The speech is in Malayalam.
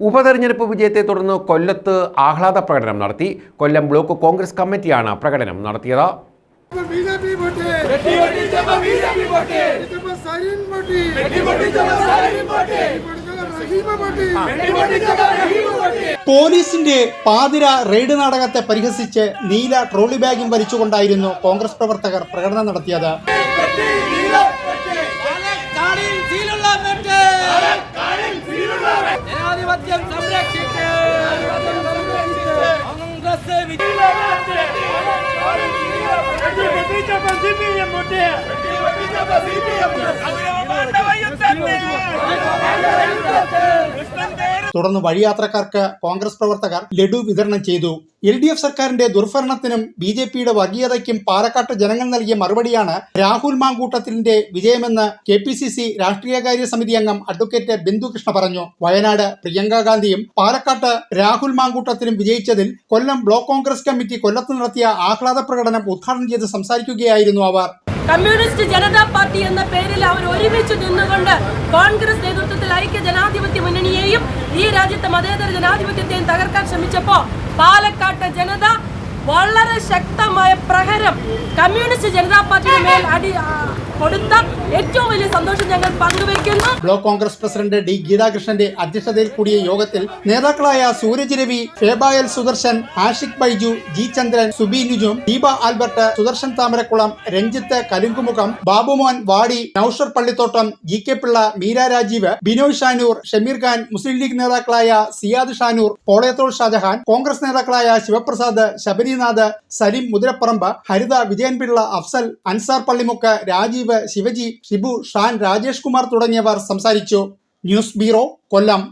ഉപതെരഞ്ഞെടുപ്പ് വിജയത്തെ തുടർന്ന് കൊല്ലത്ത് ആഹ്ലാദ പ്രകടനം നടത്തി. കൊല്ലം ബ്ലോക്ക് കോൺഗ്രസ് കമ്മിറ്റിയാണ് പ്രകടനം നടത്തിയത്. പോലീസിന്റെ പാതിര റെയ്ഡ് നാടകത്തെ പരിഹസിച്ച് നീല ട്രോളി ബാഗും വലിച്ചുകൊണ്ടായിരുന്നു കോൺഗ്രസ് പ്രവർത്തകർ പ്രകടനം നടത്തിയത്. सर्वज्ञं संरक्षिते अंगस्य विधिलवते बेटी बेटी चपसीपी ये मोटे बेटी बेटी चपसीपी ये मोटे തുടർന്ന് വഴിയാത്രക്കാർക്ക് കോൺഗ്രസ് പ്രവർത്തകർ ലഡു വിതരണം ചെയ്തു. എൽ ഡി എഫ് സർക്കാരിന്റെ ദുർഭരണത്തിനും ബി ജെ പിയുടെ വർഗീയതയ്ക്കും പാലക്കാട്ട് ജനങ്ങൾ നൽകിയ മറുപടിയാണ് രാഹുൽ മാങ്കൂട്ടത്തിന്റെ വിജയമെന്ന് കെ പി സി സി രാഷ്ട്രീയകാര്യ സമിതി അംഗം അഡ്വക്കേറ്റ് ബിന്ദുകൃഷ്ണ പറഞ്ഞു. വയനാട് പ്രിയങ്ക ഗാന്ധിയും പാലക്കാട്ട് രാഹുൽ മാങ്കൂട്ടത്തിനും വിജയിച്ചതിൽ കൊല്ലം ബ്ലോക്ക് കോൺഗ്രസ് കമ്മിറ്റി കൊല്ലത്ത് നടത്തിയ ആഹ്ലാദ പ്രകടനം ഉദ്ഘാടനം ചെയ്ത് സംസാരിക്കുകയായിരുന്നു അവർ. കമ്മ്യൂണിസ്റ്റ് ജനതാ പാർട്ടി എന്ന പേരിൽ അവർ ഒരുമിച്ച് നിന്നുകൊണ്ട് കോൺഗ്രസ് നേതൃത്വത്തിൽ ഐക്യ ജനാധിപത്യ മുന്നണിയെയും ഈ രാജ്യത്തെ മതേതര ജനാധിപത്യത്തെയും തകർക്കാൻ ശ്രമിച്ചപ്പോ പാലക്കാട്ടെ ജനത വളരെ ശക്തമായ പ്രഹരം കമ്മ്യൂണിസ്റ്റ് ജനതാ പാർട്ടിയുടെ മേൽ അടി കൊടുത്ത ഏറ്റവും വലിയ സന്തോഷം ഞങ്ങൾ പങ്കുവയ്ക്കുന്നു. ബ്ലോക്ക് കോൺഗ്രസ് പ്രസിഡന്റ് ഡി ഗീതാകൃഷ്ണന്റെ അധ്യക്ഷതയിൽ കൂടിയ യോഗത്തിൽ നേതാക്കളായ Sooraj Ravi ഫേബായൽ Sudarshan Ashiq Baiju G Chandran Subi Nujum Deepa Albert Sudarshan Thamarakkulam Ranjith Kalunkumukham Babumon Vadi Naushar Pallithottam G K Pillai Meera Rajeev Binoy Shanoor Shameer Khan Muslim League നേതാക്കളായ സിയാദ് ഷാനൂർ പോളയത്തോൾ ഷാജഹാൻ കോൺഗ്രസ് നേതാക്കളായ ശിവപ്രസാദ് ശബരിനാഥ് സലിം മുതിരപ്പറമ്പ് ഹരിത വിജയൻപിള്ള അഫ്സൽ അൻസാർ പള്ളിമുക്ക് രാജീവ് ശിവജി ഷിബു ഷാൻ രാജേഷ് കുമാർ തുടങ്ങിയവർ സംസാരിച്ചു. News bureau Kollam.